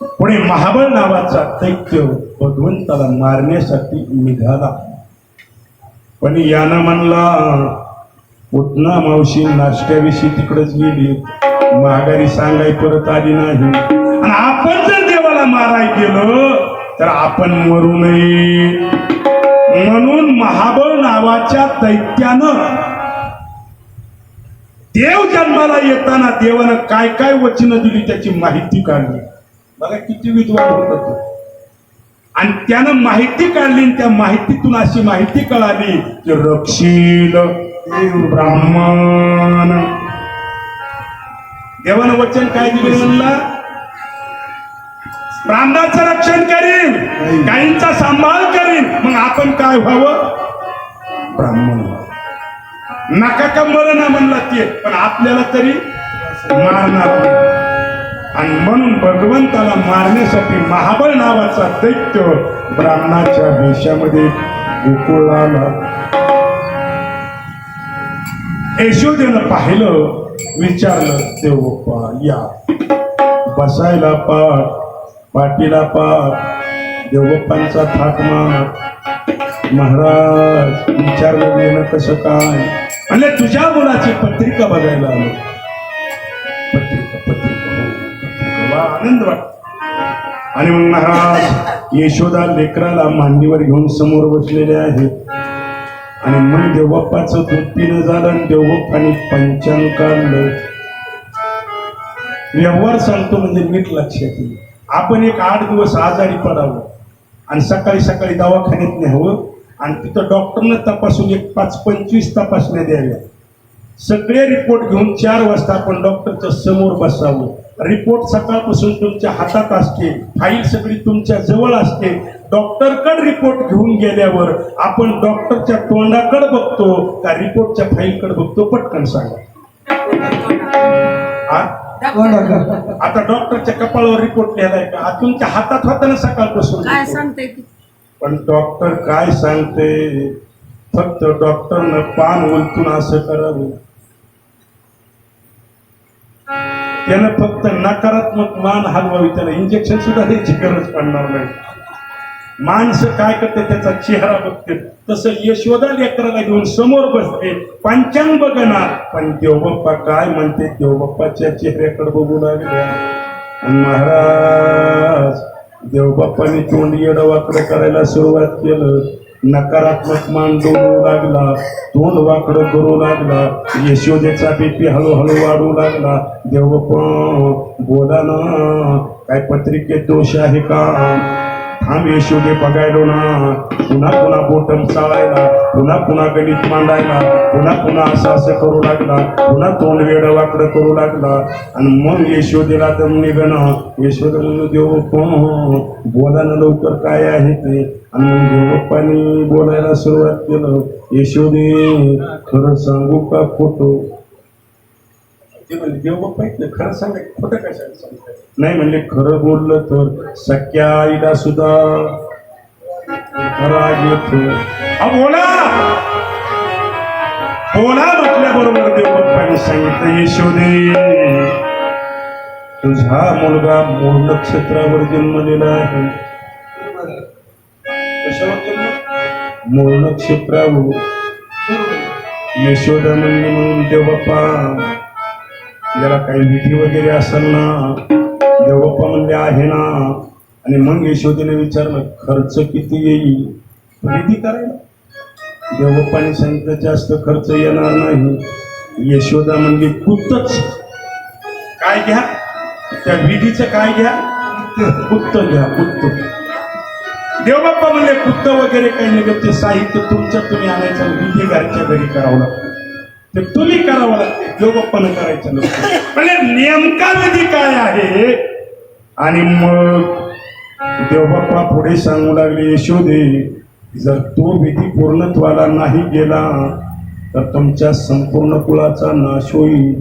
पुणे महाबळ नावाचा दैत्य भगवंताला मारण्यासाठी निघाला. पण यानं म्हणला उठना मावशी नाश्त्याविषयी तिकडेच गेली. माघारी सांगाय परत आली नाही. आणि आपण जर देवाला माराय गेलो तर आपण मरू नये. म्हणून महाबळ नावाच्या दैत्यानं देव जन्माला येताना देवानं काय काय वचनं दिली त्याची माहिती काढली. बघा किती विद्वान होत तो आणि त्यानं माहिती काढली त्या माहितीतून अशी माहिती कळाली की रक्षील ब्राह्मण. देवानं वचन काय दिले म्हणला? ब्राह्मणाचं रक्षण करीन गायींचा सांभाळ करीन. मग आपण काय व्हावं? ब्राह्मण नका का मरण म्हणला ते? पण आपल्याला तरी मरणार नाही. आणि म्हणून भगवंताला मारण्यासाठी महाबळ नावाचा दैत्य ब्राह्मणाच्या वेशामध्ये गोकुळला आला यशोदेनं पाहिलं विचारलं देवप्पा या. बसायला पाठ पाटीला पाठ देवप्पांचा थाट मार महाराज विचारलं गेलं कसं काय? म्हणजे तुझ्या मुलाची पत्रिका बघायला आलो. तेव्हा आनंद वाटतो आणि मग महाराज यशोदा लेकराला मांडीवर घेऊन समोर बसलेले आहेत. आणि मग देवबाप्पाचं दूध पिणं झालं आणि देवबाप्पाने पंचांग काढलं व्यवहार सांगतो म्हणजे नीट लक्षात येईल. आपण एक आठ दिवस आजारी पडावं. आणि सकाळी सकाळी दवाखान्यात न्यावं. आणि तिथं डॉक्टरनं तपासून एक पाच पंचवीस तपासण्या द्याव्या. सगळे रिपोर्ट घेऊन चार वाजता आपण डॉक्टरच्या समोर बसावं. रिपोर्ट सकाळपासून तुमच्या हातात असते फाईल सगळी तुमच्या जवळ असते. डॉक्टरकडे रिपोर्ट घेऊन गेल्यावर आपण डॉक्टरच्या तोंडाकडे बघतो का रिपोर्टच्या फाईलकडे बघतो? पटकन सांगा? आता डॉक्टरच्या कपाळावर रिपोर्ट लिहिलाय का? तुमच्या हातात होता ना सकाळपासून पण डॉक्टर काय सांगते? फक्त डॉक्टरनं पान उलटून असं करावं. त्यानं फक्त नकारात्मक मान हलवावी त्याला इंजेक्शन सुद्धा द्यायची गरज पडणार नाही. माणसं काय करते त्याचा चेहरा बघते तसं यशोदा लेकराला घेऊन समोर बसते. पंचांग बघणार. पण देवबाप्पा काय म्हणते? देवबाप्पाच्या चेहऱ्याकडे बघू लागले. महाराज देवबाप्पाने तोंड येडवाकडे करायला सुरुवात केलं. नकारात्मक मान डोलू लागला. तोंड वाकडं करू लागला. यशोदेचा बीपी हळूहळू वाढू लागला. देव पण बोला ना काय पत्रिकेत दोष आहे का? थांब यशोदे बघायलो ना. पुन्हा पुन्हा बोटम चालायला पुन्हा पुन्हा गणित मांडायला पुन्हा पुन्हा असं असं करू लागला पुन्हा तोंड वेड वाकडं करू लागला. आणि मग यशोदेला दम निघणं यशोदा म्हणून देव हो? बोला ना लवकर काय आहे ते. आणि मग देवप्पानी बोलायला सुरुवात केलं. यशोदे खरं सांगू का खोटं? ते खरं खोटं नाही म्हणजे खरं बोललं तर सख्या आईला सुद्धा राग येतो. अहो, बोला! बोला म्हटल्याबरोबर देवबाप्पाने सांगितलं यशोदे तुझा मुलगा मूळ नक्षत्रावर जन्मलेला आहे. कशावर जन्म? मूळ नक्षत्रावर. यशोदा म्हणली म्हणून देवबाप्पा ज्याला काही विधी वगैरे असेल ना देवप्पा म्हणले आहे ना आणि मग यशोदेने विचारलं खर्च किती येईल? विधी करायला. देवप्पाने सांगितलं जास्त खर्च येणार नाही. यशोदा म्हणली कुत्तच काय घ्या? त्या विधीचं काय घ्या? कुत्त घ्या कुत्त देवबाप्पा म्हणले कुत्त वगैरे काही नाही ते साहित्य तुमच्या तुम्ही आणायचं विधी घरच्या घरी करावं लागतं. ते तुम्ही करावं लागते. देवबाप्पानं करायचं नसतं म्हणजे नेमका विधी काय आहे? आणि मग देवबाप्पा पुढे सांगू लागले यशोदे जर तो विधी पूर्णत्वाला नाही गेला तर तुमच्या संपूर्ण कुळाचा नाश होईल.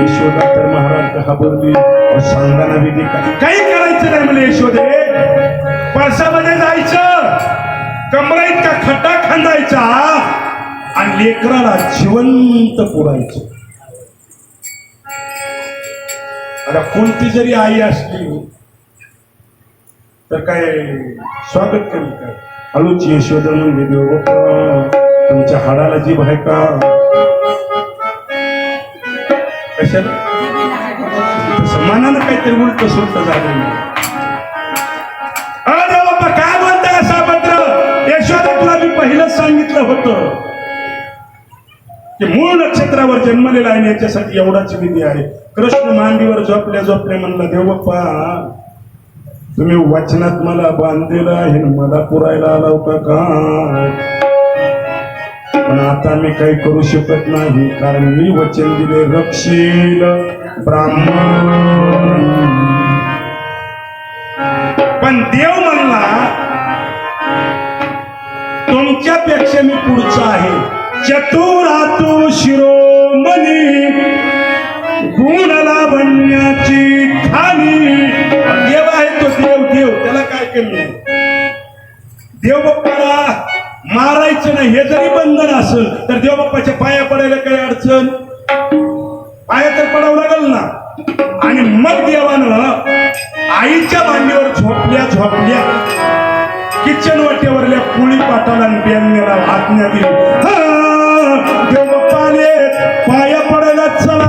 यशोदा तर महाराज घाबरली. अहो, सांगा ना विधी काय? काही करायचं नाही म्हणजे यशोदे. पळसामध्ये जायचं. कमरा इतका खड्डा खांदायचा. आणि लेकराला जिवंत पुरायचं. आता कोणती जरी आई असली तर काय स्वागत करेल काय हळूची यशोदा म्हणजे देव तुमच्या हाडाला जीभ आहे का? कशाला? काहीतरी उलट सुलट झालं नाही. अरे बाबा काय म्हणताय असा पत्र यशोदा तुला मी पहिलंच सांगितलं होतं. ते मूळ नक्षत्रावर जन्मलेला आहे याच्यासाठी एवढाच विधी आहे. कृष्ण मांडीवर झोपल्या झोपल्या म्हणला देव तुम्ही वचनात मला बांधलेलं आहे मला पुरायला आला होता का? पण आता मी काही करू शकत नाही कारण मी वचन दिले रक्षील ब्राह्मण. पण देव म्हणला तुमच्यापेक्षा मी पुढचा आहे. चतुरातू शिरोमणी गुण लावण्याची खाली देव आहे तो देव देव त्याला काय कमी आहे देव बाप्पाला मारायचं नाही हे जरी बंधन असेल तर देव बाप्पाच्या पाया पडायला काही अडचण? पाया तर पडावं लागल ना. आणि मग देवानं आईच्या मांडीवर झोपल्या झोपल्या किचन वाटेवरल्या पुळी पाटाला आणि बेलण्याला दिली. पाया पडायला चला.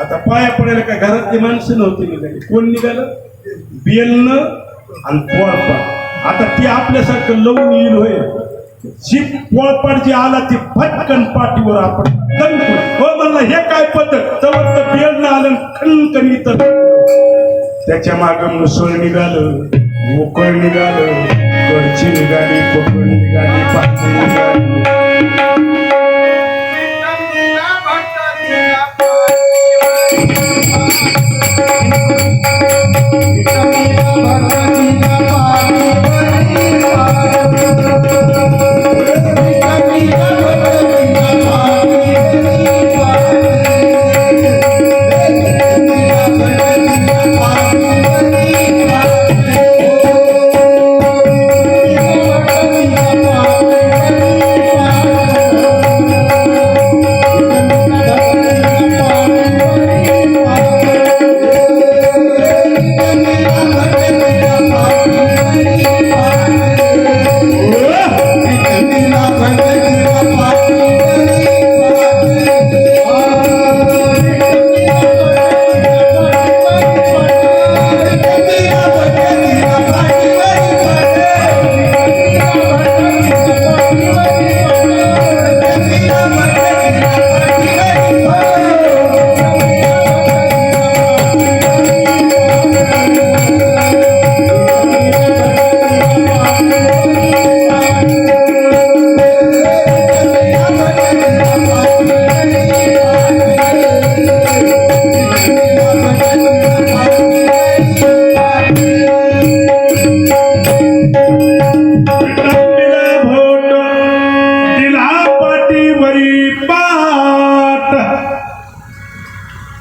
आता पाया पडायला काय घरातली माणसं नव्हती निघाली कोण निघालं? बेलन आणि पोळपाट आता ती आपल्यासारखं लवून येईल होय. जी पोळपाट जी आला ती फटकन पाठीवर आपण हो म्हणलं हे काय पद्धत? तर बेलणं आलं खणकन इथं. त्याच्या माग मुसळ निघालं मोकळ निघालं. कडची निघाली कोकण निघाली पाठी निघाली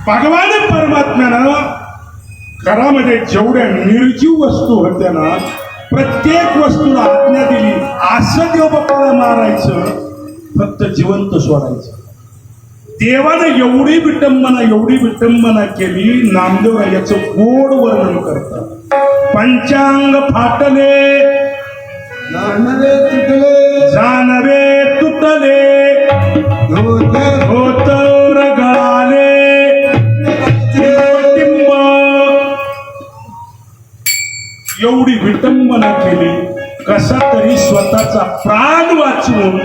भगवान परमात्म्यानं घरामध्ये जेवढ्या निर्जीव वस्तू होत्या ना प्रत्येक वस्तूला आज्ञा दिली. असं देव बाप्पाला मारायचं फक्त जिवंत सोडायचं. देवानं एवढी विटंबना एवढी विटंबना केली नामदेव याचं गोड वर्णन करतात. पंचांग फाटले जानवे एवढी विटंबना केली कसा तरी स्वतःचा प्राण वाचवून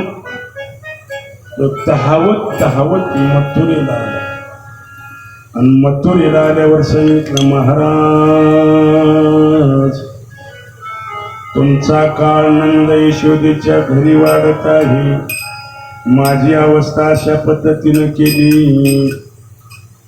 तो तहावत तहावत मथुरेला आला. आणि मथुरेला आल्यावर सांगितलं महाराज तुमचा काळ नंद यशोदेच्या घरी वाढत आहे. माझी अवस्था अशा पद्धतीनं केली.